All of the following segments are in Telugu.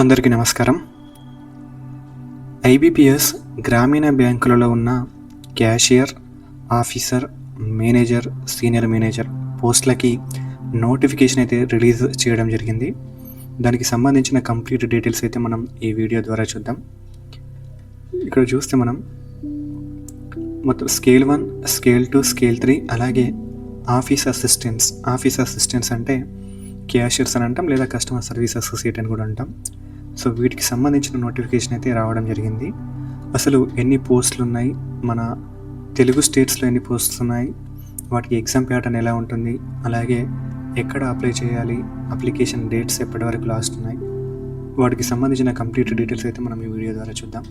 అందరికీ నమస్కారం. ఐబిపిఎస్ గ్రామీణ బ్యాంకులలో ఉన్న cashier officer manager senior manager పోస్టులకి నోటిఫికేషన్ అయితే రిలీజ్ చేయడం జరిగింది. దానికి సంబంధించిన కంప్లీట్ డీటెయిల్స్ అయితే మనం ఈ వీడియో ద్వారా చూద్దాం. ఇక్కడ చూస్తే మనం మొత్తం scale one scale two scale three అలాగే ఆఫీస్ అసిస్టెంట్స్ ఆఫీస్ అసిస్టెంట్స్ అంటే క్యాషియర్స్ అని అంటాం లేదా కస్టమర్ సర్వీస్ అసోసియేట్ అని కూడా అంటాం. సో వీటికి సంబంధించిన నోటిఫికేషన్ అయితే రావడం జరిగింది. అసలు ఎన్ని పోస్టులు ఉన్నాయి? మన తెలుగు స్టేట్స్లో ఎన్ని పోస్టులు ఉన్నాయి? వాటికి ఎగ్జామ్ ప్యాటర్న్ ఎలా ఉంటుంది? అలాగే ఎక్కడ అప్లై చేయాలి? అప్లికేషన్ డేట్స్ ఎప్పటి వరకు లాస్ట్ ఉన్నాయి? వాటికి సంబంధించిన కంప్లీట్ డీటెయిల్స్ అయితే మనం ఈ వీడియో ద్వారా చూద్దాం.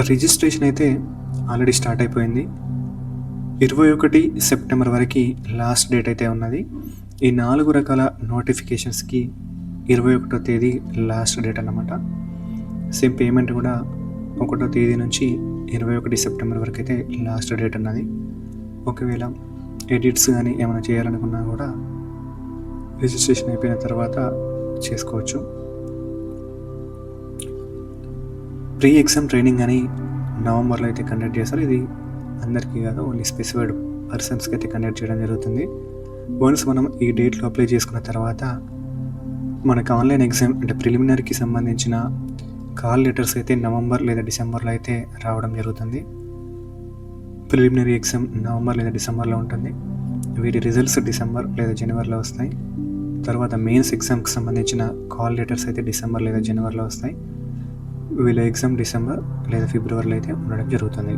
రిజిస్ట్రేషన్ అయితే ఆల్రెడీ స్టార్ట్ అయిపోయింది. ఇరవై ఒకటి సెప్టెంబర్ వరకు లాస్ట్ డేట్ అయితే ఉన్నది. ఈ నాలుగు రకాల నోటిఫికేషన్స్కి ఇరవై ఒకటో తేదీ లాస్ట్ డేట్ అన్నమాట. సేమ్ పేమెంట్ కూడా ఒకటో తేదీ నుంచి ఇరవై ఒకటి సెప్టెంబర్ వరకు అయితే లాస్ట్ డేట్ ఉన్నది ఒకవేళ ఎడిట్స్ కానీ ఏమైనా చేయాలనుకున్నా కూడా రిజిస్ట్రేషన్ అయిపోయిన తర్వాత చేసుకోవచ్చు. ప్రీ ఎగ్జామ్ ట్రైనింగ్ అని నవంబర్లో అయితే కండక్ట్ చేస్తారు. ఇది అందరికీ కాదు ఓన్లీ స్పెసిఫైడ్ పర్సన్స్కి అయితే కండక్ట్ చేయడం జరుగుతుంది. వన్స్ మనం ఈ డేట్లో అప్లై చేసుకున్న తర్వాత మనకు ఆన్లైన్ ఎగ్జామ్ అంటే ప్రిలిమినరీకి సంబంధించిన కాల్ లెటర్స్ అయితే నవంబర్ లేదా డిసెంబర్లో అయితే రావడం జరుగుతుంది. ప్రిలిమినరీ ఎగ్జామ్ నవంబర్ లేదా డిసెంబర్లో ఉంటుంది. వీటి రిజల్ట్స్ డిసెంబర్ లేదా జనవరిలో వస్తాయి. తర్వాత మెయిన్స్ ఎగ్జామ్కి సంబంధించిన కాల్ లెటర్స్ అయితే డిసెంబర్ లేదా జనవరిలో వస్తాయి. వీళ్ళ ఎగ్జామ్ డిసెంబర్ లేదా ఫిబ్రవరిలో అయితే ఉండడం జరుగుతుంది.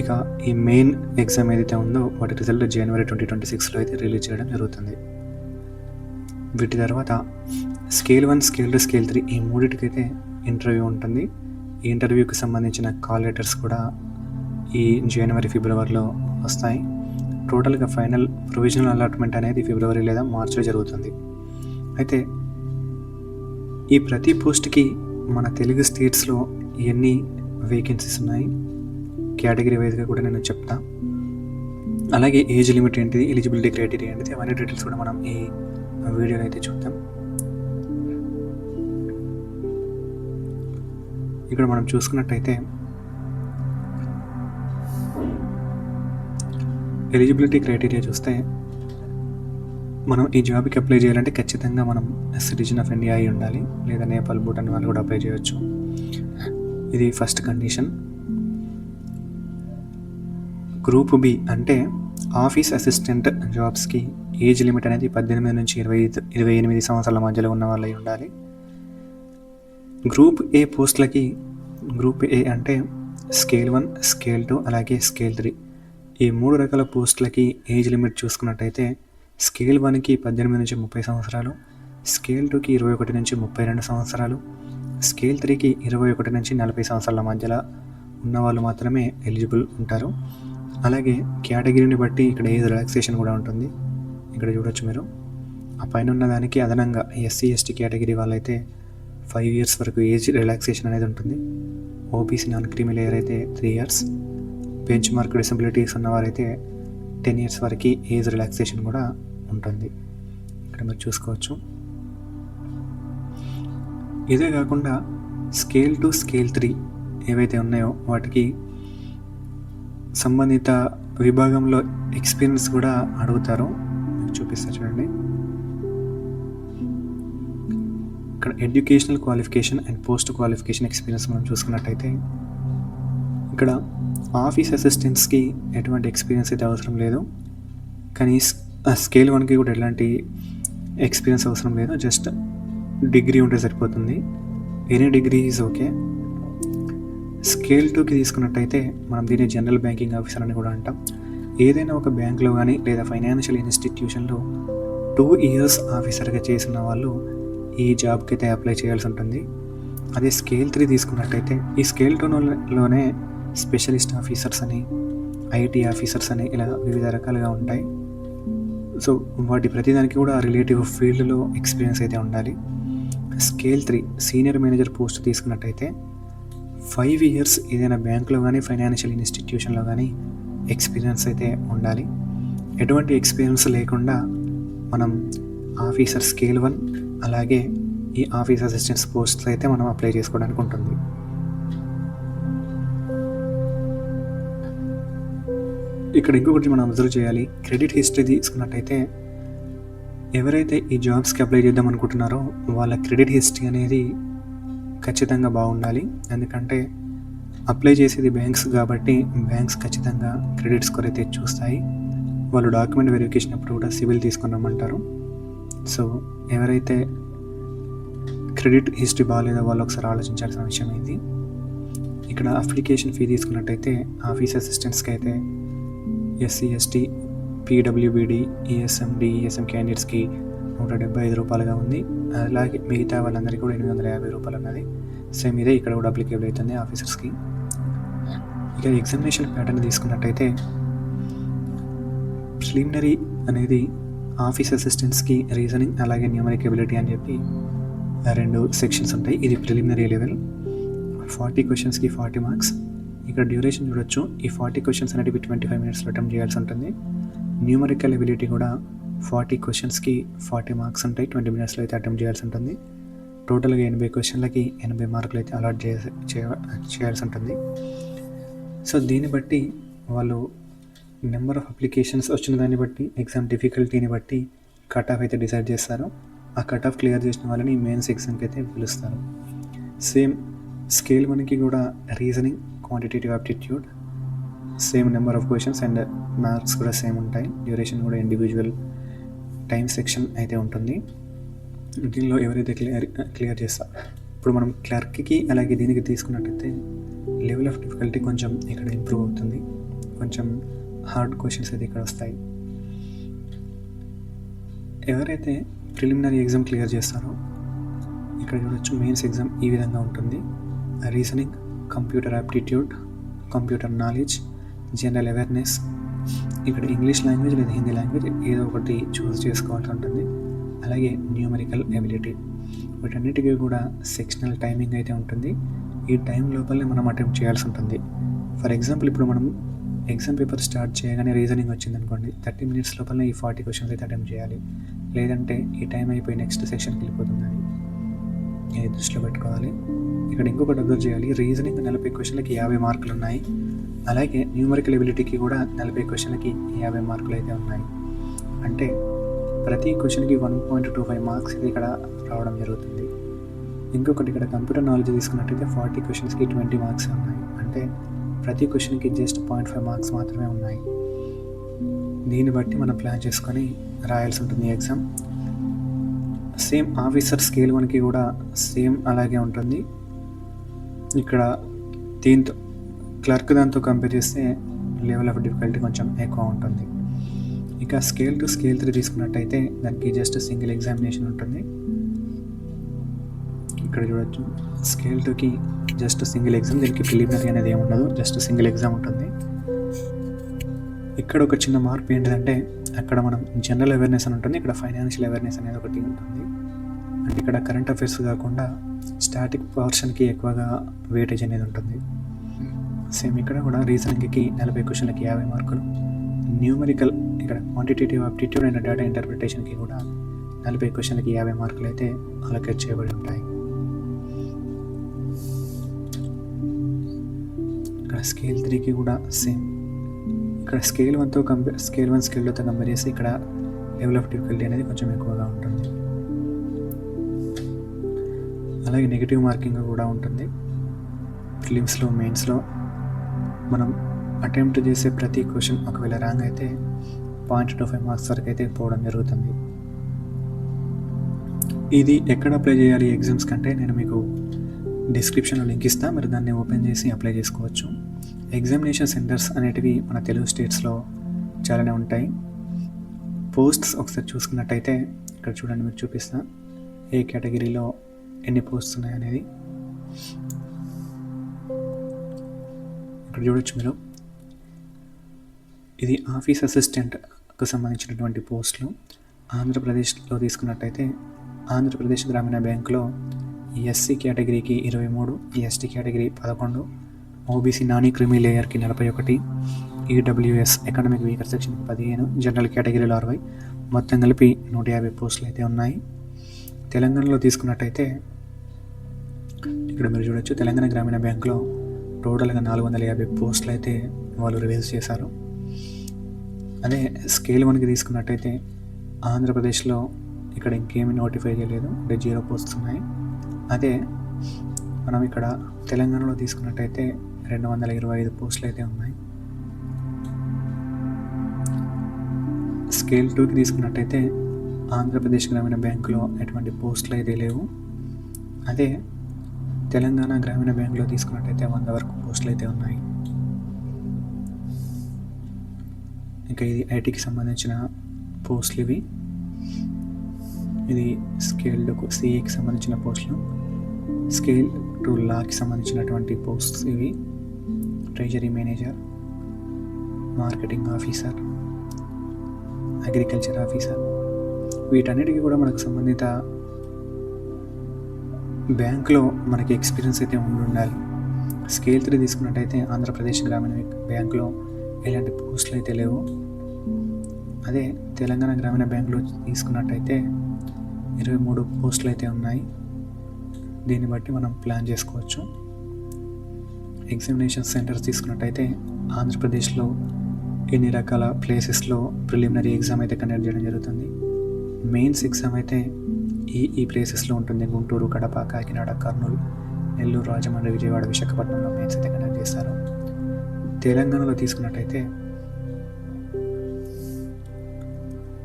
ఇక ఈ మెయిన్ ఎగ్జామ్ ఏదైతే ఉందో వాటి రిజల్ట్ జనవరి ట్వంటీ ట్వంటీ సిక్స్లో అయితే రిలీజ్ చేయడం జరుగుతుంది. వీటి తర్వాత scale one scale two scale three ఈ మూడింటికైతే ఇంటర్వ్యూ ఉంటుంది. ఈ ఇంటర్వ్యూకి సంబంధించిన కాల్ లెటర్స్ కూడా ఈ జనవరి ఫిబ్రవరిలో వస్తాయి. టోటల్గా ఫైనల్ ప్రొవిజనల్ అలాట్మెంట్ అనేది ఫిబ్రవరి లేదా మార్చిలో జరుగుతుంది. అయితే ఈ ప్రతి పోస్ట్కి మన తెలుగు స్టేట్స్లో ఎన్ని వేకెన్సీస్ ఉన్నాయి? కేటగిరీ వైజ్గా కూడా నేను చెప్తా. అలాగే ఏజ్ లిమిట్ ఏంటిది? ఎలిజిబిలిటీ క్రైటీరియా ఏంటిది? అవన్నీ డీటెయిల్స్ కూడా మనం ఈ వీడియోలో అయితే చూద్దాం. ఇక్కడ మనం చూసుకున్నట్టయితే ఎలిజిబిలిటీ క్రైటీరియా చూస్తే మనం ఈ జాబ్కి అప్లై చేయాలంటే ఖచ్చితంగా మనం సిటిజన్ ఆఫ్ ఇండియా అయి ఉండాలి. లేదా నేపాల్ భూటాన్ వాళ్ళు కూడా అప్లై చేయవచ్చు ఇది ఫస్ట్ కండిషన్. గ్రూప్ బి అంటే ఆఫీస్ అసిస్టెంట్ జాబ్స్కి ఏజ్ లిమిట్ అనేది పద్దెనిమిది నుంచి ఇరవై ఇరవై ఎనిమిది సంవత్సరాల మధ్యలో ఉన్న వాళ్ళు ఉండాలి. గ్రూప్ ఏ పోస్టులకి గ్రూప్ ఏ అంటే స్కేల్ వన్ స్కేల్ టూ అలాగే స్కేల్ త్రీ. ఈ మూడు రకాల పోస్టులకి ఏజ్ లిమిట్ చూసుకున్నట్టయితే స్కేల్ వన్కి పద్దెనిమిది నుంచి ముప్పై సంవత్సరాలు స్కేల్ టూకి ఇరవై ఒకటి నుంచి ముప్పై రెండు సంవత్సరాలు స్కేల్ త్రీకి ఇరవై ఒకటి నుంచి నలభై సంవత్సరాల మధ్యలో ఉన్న వాళ్ళు మాత్రమే ఎలిజిబుల్ ఉంటారు. అలాగే కేటగిరీని బట్టి ఇక్కడ ఏజ్ రిలాక్సేషన్ కూడా ఉంటుంది. ఇక్కడ చూడొచ్చు మీరు. ఆ పైన ఉన్న దానికి అదనంగా ఎస్సీ ఎస్టీ కేటగిరీ వాళ్ళైతే ఫైవ్ ఇయర్స్ వరకు ఏజ్ రిలాక్సేషన్ అనేది ఉంటుంది. ఓబీసీ నాన్ క్రీమీ లేయర్ అయితే three years. Benchmark disabilities ఉన్నవారైతే టెన్ ఇయర్స్ వరకు ఏజ్ రిలాక్సేషన్ కూడా ఉంటుంది. ఇక్కడ మీరు చూసుకోవచ్చు. ఇదే కాకుండా స్కేల్ టు స్కేల్ త్రీ ఏవైతే ఉన్నాయో వాటికి సంబంధిత విభాగంలో ఎక్స్పీరియన్స్ కూడా అడుగుతారు. మీకు చూపిస్తా చూడండి. ఇక్కడ educational qualification and post qualification experience మనం చూసుకున్నట్టయితే ఇక్కడ ఆఫీస్ అసిస్టెంట్స్కి ఎటువంటి ఎక్స్పీరియన్స్ అయితే అవసరం లేదు. కానీ స్కేల్ వన్కి కూడా ఎలాంటి ఎక్స్పీరియన్స్ అవసరం లేదు. జస్ట్ డిగ్రీ ఉంటే సరిపోతుంది. Any degree is okay. Scale టూకి తీసుకున్నట్టయితే మనం దీన్ని జనరల్ బ్యాంకింగ్ ఆఫీసర్ అని కూడా అంటాం. ఏదైనా ఒక బ్యాంకులో కానీ లేదా ఫైనాన్షియల్ ఇన్స్టిట్యూషన్లో టూ ఇయర్స్ ఆఫీసర్గా చేసిన వాళ్ళు ఈ జాబ్కి అయితే అప్లై చేయాల్సి ఉంటుంది. అదే స్కేల్ త్రీ తీసుకున్నట్టయితే ఈ స్కేల్ టూలోనే స్పెషలిస్ట్ ఆఫీసర్స్ అని ఐటీ ఆఫీసర్స్ అని ఇలా వివిధ రకాలుగా ఉంటాయి. సో వాటి ప్రతిదానికి కూడా రిలేటివ్ ఫీల్డ్లో ఎక్స్పీరియన్స్ అయితే ఉండాలి. Scale three senior manager post తీసుకున్నట్టయితే ఫైవ్ ఇయర్స్ ఏదైనా బ్యాంకులో కానీ ఫైనాన్షియల్ ఇన్స్టిట్యూషన్లో కానీ ఎక్స్పీరియన్స్ అయితే ఉండాలి. ఎటువంటి ఎక్స్పీరియన్స్ లేకుండా మనం ఆఫీసర్ స్కేల్ వన్ అలాగే ఈ ఆఫీస్ అసిస్టెంట్స్ పోస్ట్స్ అయితే మనం అప్లై చేసుకోవడానికి ఉంటుంది. ఇక్కడ ఇంకొకటి మనం అబ్జర్వ్ చేయాలి. క్రెడిట్ హిస్టరీ తీసుకున్నట్టయితే ఎవరైతే ఈ జాబ్స్కి అప్లై చేద్దాం అనుకుంటున్నారో వాళ్ళ క్రెడిట్ హిస్టరీ అనేది ఖచ్చితంగా బాగుండాలి. ఎందుకంటే అప్లై చేసేది బ్యాంక్స్ కాబట్టి బ్యాంక్స్ ఖచ్చితంగా క్రెడిట్ స్కోర్ అయితే చూస్తాయి. వాళ్ళు డాక్యుమెంట్ వెరిఫికేషన్ అప్పుడు కూడా సివిల్ తీసుకున్నామంటారు సో ఎవరైతే క్రెడిట్ హిస్టరీ బాగాలేదో వాళ్ళు ఒకసారి ఆలోచించాల్సిన విషయం ఇది. ఇక్కడ అప్లికేషన్ ఫీ తీసుకున్నట్టయితే ఆఫీస్ అసిస్టెంట్స్కి అయితే SC ST PWBD ESMD ESM క్యాండిడేట్స్కి నూట డెబ్బై ఐదు రూపాయలుగా ఉంది. అలాగే మిగతా వాళ్ళందరికీ కూడా ఎనిమిది వందల యాభై రూపాయలు ఉన్నది. సేమ్ ఇదే ఇక్కడ కూడా అప్లికేబుల్ అవుతుంది ఆఫీసర్స్కి ఇక ఎగ్జామినేషన్ ప్యాటర్న్ తీసుకున్నట్టయితే ప్రిలిమినరీ అనేది ఆఫీస్ అసిస్టెంట్స్కి రీజనింగ్ అలాగే న్యూమరిక్ ఎబిలిటీ అని చెప్పి రెండు సెక్షన్స్ ఉంటాయి. ఇది ప్రిలిమినరీ లెవెల్ ఫార్టీ క్వశ్చన్స్కి ఫార్టీ మార్క్స్ ఇక్కడ డ్యూరేషన్ చూడొచ్చు. ఈ ఫార్టీ క్వశ్చన్స్ అనేటివి ట్వంటీ ఫైవ్ మినిట్స్లో అటెంప్ట్ చేయాల్సి ఉంటుంది. న్యూమరికల్ ఎబిలిటీ కూడా ఫార్టీ క్వశ్చన్స్కి ఫార్టీ మార్క్స్ ఉంటాయి. ట్వంటీ మినిట్స్లో అయితే అటెంప్ట్ చేయాల్సి ఉంటుంది. టోటల్గా ఎనభై క్వశ్చన్లకి ఎనభై మార్కులు అయితే అలాట్ చేయాల్సి చేయాల్సి ఉంటుంది. సో దీన్ని బట్టి వాళ్ళు నెంబర్ ఆఫ్ అప్లికేషన్స్ వచ్చిన దాన్ని బట్టి ఎగ్జామ్ డిఫికల్టీని బట్టి కట్ ఆఫ్ అయితే డిసైడ్ చేస్తారు. ఆ కట్ ఆఫ్ క్లియర్ చేసిన వాళ్ళని మెయిన్స్ ఎగ్జామ్కి అయితే పిలుస్తారు. సేమ్ స్కేల్ వన్కి కూడా reasoning quantitative aptitude same number of questions and marks కూడా సేమ్ ఉంటాయి. డ్యూరేషన్ కూడా ఇండివిజువల్ టైం సెక్షన్ అయితే ఉంటుంది. దీనిలో ఎవరైతే క్లియర్ క్లియర్ చేస్తారు ఇప్పుడు మనం క్లర్క్కి అలాగే దీనికి తీసుకున్నట్టయితే లెవెల్ ఆఫ్ డిఫికల్టీ కొంచెం ఇక్కడ ఇంప్రూవ్ అవుతుంది. కొంచెం హార్డ్ క్వశ్చన్స్ అయితే ఇక్కడ వస్తాయి. ఎవరైతే ప్రిలిమినరీ ఎగ్జామ్ క్లియర్ చేస్తారో ఇక్కడ చూడొచ్చు మెయిన్స్ ఎగ్జామ్ ఈ విధంగా ఉంటుంది. Reasoning computer aptitude computer knowledge general awareness. ఇక్కడ ఇంగ్లీష్ లాంగ్వేజ్ లేదా హిందీ లాంగ్వేజ్ ఏదో ఒకటి చూస్ చేసుకోవాల్సి ఉంటుంది. అలాగే న్యూమరికల్ ఎబిలిటీ. వీటన్నిటికీ కూడా సెక్షనల్ టైమింగ్ అయితే ఉంటుంది. ఈ టైం లోపలనే మనం అటెంప్ట్ చేయాల్సి ఉంటుంది. ఫర్ ఎగ్జాంపుల్ ఇప్పుడు మనం ఎగ్జామ్ పేపర్ స్టార్ట్ చేయగానే రీజనింగ్ వచ్చింది అనుకోండి థర్టీ మినిట్స్ లోపల ఈ ఫార్టీ క్వశ్చన్స్ అయితే అటెంప్ట్ చేయాలి. లేదంటే ఈ టైం అయిపోయి నెక్స్ట్ సెక్షన్కి వెళ్ళిపోతుంది అది ఇది దృష్టిలో పెట్టుకోవాలి. ఇక్కడ ఇంకొకటి అబ్జర్వ్ చేయాలి. రీజనింగ్ నలభై క్వశ్చన్లకి యాభై మార్కులు ఉన్నాయి. అలాగే న్యూమరికల్ ఎబిలిటీకి కూడా నలభై క్వశ్చన్లకి యాభై మార్కులు అయితే ఉన్నాయి. అంటే ప్రతి క్వశ్చన్కి one point two five marks ఇది ఇక్కడ రావడం జరుగుతుంది. ఇంకొకటి ఇక్కడ కంప్యూటర్ నాలెడ్జ్ తీసుకున్నట్టయితే ఫార్టీ క్వశ్చన్స్కి ట్వంటీ మార్క్స్ ఉన్నాయి. అంటే ప్రతి క్వశ్చన్కి జస్ట్ పాయింట్ ఫైవ్ మార్క్స్ మాత్రమే ఉన్నాయి. దీన్ని బట్టి మనం ప్లాన్ చేసుకొని రాయాల్సి ఉంటుంది ఎగ్జామ్. సేమ్ ఆఫీసర్ స్కేల్ వన్కి కూడా సేమ్ అలాగే ఉంటుంది. ఇక్కడ దీంతో క్లర్క్ దాంతో కంపేర్ చేస్తే లెవెల్ ఆఫ్ డిఫికల్టీ కొంచెం ఎక్కువ ఉంటుంది. ఇక స్కేల్ టు స్కేల్ త్రీ తీసుకున్నట్టయితే దానికి జస్ట్ సింగిల్ ఎగ్జామినేషన్ ఉంటుంది. ఇక్కడ చూడొచ్చు. స్కేల్ టూకి జస్ట్ సింగిల్ ఎగ్జామ్ దీనికి ప్రిలిమినరీ అనేది ఏమి ఉండదు జస్ట్ సింగిల్ ఎగ్జామ్ ఉంటుంది. ఇక్కడ ఒక చిన్న మార్పు ఏంటంటే అక్కడ మనం జనరల్ అవేర్నెస్ అని ఉంటుంది ఇక్కడ ఫైనాన్షియల్ అవేర్నెస్ అనేది ఒకటి ఉంటుంది. అంటే ఇక్కడ కరెంట్ అఫైర్స్ కాకుండా స్టాటిక్ పోర్షన్కి ఎక్కువగా వెయిటేజ్ అనేది ఉంటుంది. సేమ్ ఇక్కడ కూడా రీజనింగ్కి నలభై క్వశ్చన్లకి యాభై మార్కులు న్యూమరికల్ ఇక్కడ క్వాంటిటేటివ్ ఆప్టిట్యూడ్ అండ్ డేటా ఇంటర్ప్రిటేషన్కి కూడా నలభై క్వశ్చన్లకి యాభై మార్కులు అయితే అలొకేట్ చేయబడి ఉంటాయి. ఇక్కడ స్కేల్ త్రీకి కూడా సేమ్ ఇక్కడ స్కేల్ వన్తో కంపేర్ స్కేల్ వన్ స్కేల్తో కంపేర్ చేసి ఇక్కడ లెవెల్ ఆఫ్ డిఫికల్టీ అనేది కొంచెం ఎక్కువగా ఉంటుంది. అలాగే నెగిటివ్ మార్కింగ్ కూడా ఉంటుంది. ఫిలిమ్స్లో మెయిన్స్లో మనం అటెంప్ట్ చేసే ప్రతి క్వశ్చన్ ఒకవేళ రాంగ్ అయితే పాయింట్ టూ ఫైవ్ మార్క్స్ వరకు అయితే పోవడం జరుగుతుంది. ఇది ఎక్కడ అప్లై చేయాలి? ఎగ్జామ్స్ కంటే నేను మీకు డిస్క్రిప్షన్లో లింక్ ఇస్తాను మీరు దాన్ని ఓపెన్ చేసి అప్లై చేసుకోవచ్చు. ఎగ్జామినేషన్ సెంటర్స్ అనేటివి మన తెలుగు స్టేట్స్లో చాలానే ఉంటాయి. పోస్ట్స్ ఒకసారి చూసుకున్నట్టయితే ఇక్కడ చూడండి మీకు చూపిస్తా. ఏ కేటగిరీలో ఎన్ని పోస్ట్స్ ఉన్నాయనేది ఇక్కడ చూడొచ్చు మీరు. ఇది ఆఫీస్ అసిస్టెంట్ కు సంబంధించినటువంటి పోస్టులు ఆంధ్రప్రదేశ్లో తీసుకున్నట్టయితే ఆంధ్రప్రదేశ్ గ్రామీణ బ్యాంకులో ఎస్సీ కేటగిరీకి ఇరవై మూడు ఎస్టీ కేటగిరీ పదకొండు ఓబీసీ నాని క్రిమి లేయర్కి నలభై ఒకటి ఈడబ్ల్యూఎస్ ఎకనామిక్ వీకర్ సెక్షన్కి పదిహేను జనరల్ కేటగిరీలో అరవై మొత్తం కలిపి నూట యాభై పోస్టులు అయితే ఉన్నాయి. తెలంగాణలో తీసుకున్నట్టయితే ఇక్కడ మీరు చూడొచ్చు తెలంగాణ గ్రామీణ బ్యాంకులో టోటల్గా నాలుగు వందల యాభై పోస్టులు అయితే వాళ్ళు రిలీజ్ చేశారు. అదే స్కేల్ వన్కి తీసుకున్నట్టయితే ఆంధ్రప్రదేశ్లో ఇక్కడ ఇంకేమీ నోటిఫై చేయలేదు. అంటే జీరో పోస్ట్స్ ఉన్నాయి. అదే మనం ఇక్కడ తెలంగాణలో తీసుకున్నట్టయితే రెండు వందల ఇరవై ఐదు పోస్టులు అయితే ఉన్నాయి. స్కేల్ టూకి తీసుకున్నట్టయితే ఆంధ్రప్రదేశ్ గ్రామీణ బ్యాంకులో ఎటువంటి పోస్టులు అయితే లేవు. అదే తెలంగాణ గ్రామీణ బ్యాంకులో తీసుకున్నట్టయితే వంద వరకు పోస్టులు అయితే ఉన్నాయి. ఇంకా ఇది ఐటీకి సంబంధించిన పోస్టులు ఇవి. ఇది స్కేల్ సిఏకి సంబంధించిన పోస్టులు. స్కేల్ టు లాకి సంబంధించినటువంటి పోస్ట్స్ ఇవి. Treasury manager marketing officer agriculture officer. వీటన్నిటికీ కూడా మనకు సంబంధిత బ్యాంక్లో మనకి ఎక్స్పీరియన్స్ అయితే ఉండి ఉండాలి. స్కేల్ త్రీ తీసుకున్నట్టయితే ఆంధ్రప్రదేశ్ గ్రామీణ బ్యాంకులో ఎలాంటి పోస్టులు అయితే లేవు. అదే తెలంగాణ గ్రామీణ బ్యాంకులో తీసుకున్నట్టయితే ఇరవై మూడు పోస్టులు అయితే ఉన్నాయి. దీన్ని బట్టి మనం ప్లాన్ చేసుకోవచ్చు. ఎగ్జామినేషన్ సెంటర్స్ తీసుకున్నట్టయితే ఆంధ్రప్రదేశ్లో ఎన్ని రకాల ప్లేసెస్లో ప్రిలిమినరీ ఎగ్జామ్ అయితే కండక్ట్ చేయడం జరుగుతుంది. మెయిన్స్ ఎగ్జామ్ అయితే ఈ ఈ ప్లేసెస్లో ఉంటుంది. గుంటూరు కడప కాకినాడ కర్నూలు నెల్లూరు రాజమండ్రి విజయవాడ విశాఖపట్నంలో మెయిన్స్ అయితే కండక్ట్ చేస్తారు. తెలంగాణలో తీసుకున్నట్టయితే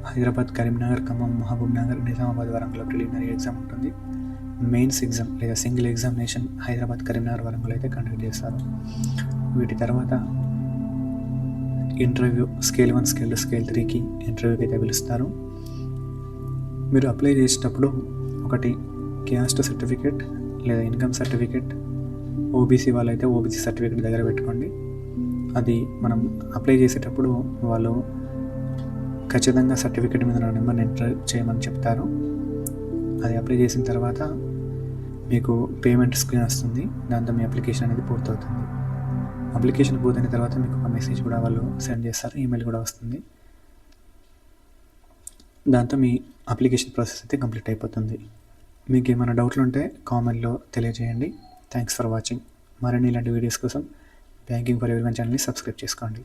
Hyderabad Karimnagar Khammam Mahabubnagar Nizamabad Warangal preliminary exam ఉంటుంది. మెయిన్స్ ఎగ్జామ్ లేదా సింగిల్ ఎగ్జామినేషన్ హైదరాబాద్ కరీంనగర్ వరంగల్ అయితే కండక్ట్ చేస్తారు. వీటి తర్వాత interview scale one scale two scale త్రీకి ఇంటర్వ్యూకి అయితే పిలుస్తారు. మీరు అప్లై చేసేటప్పుడు ఒకటి క్యాస్ట్ సర్టిఫికేట్ లేదా ఇన్కమ్ సర్టిఫికేట్ ఓబీసీ వాళ్ళైతే ఓబీసీ సర్టిఫికేట్ దగ్గర పెట్టుకోండి. అది మనం అప్లై చేసేటప్పుడు వాళ్ళు ఖచ్చితంగా సర్టిఫికేట్ మీద నా నెంబర్ని ఎంటర్ చేయమని చెప్తారు. అది అప్లై చేసిన తర్వాత మీకు పేమెంట్ స్క్రీన్ వస్తుంది. దాంతో మీ అప్లికేషన్ అనేది పూర్తవుతుంది. అప్లికేషన్ పూర్తయిన తర్వాత మీకు ఒక మెసేజ్ కూడా వాళ్ళు సెండ్ చేస్తారు. ఈమెయిల్ కూడా వస్తుంది. దాంతో మీ అప్లికేషన్ ప్రాసెస్ అయితే కంప్లీట్ అయిపోతుంది. మీకు ఏమైనా డౌట్లు ఉంటే కామెంట్లో తెలియజేయండి. థ్యాంక్స్ ఫర్ వాచింగ్ మరిన్ని ఇలాంటి వీడియోస్ కోసం బ్యాంకింగ్ ఫర్ ఎవరి ఛానల్ని సబ్స్క్రైబ్ చేసుకోండి.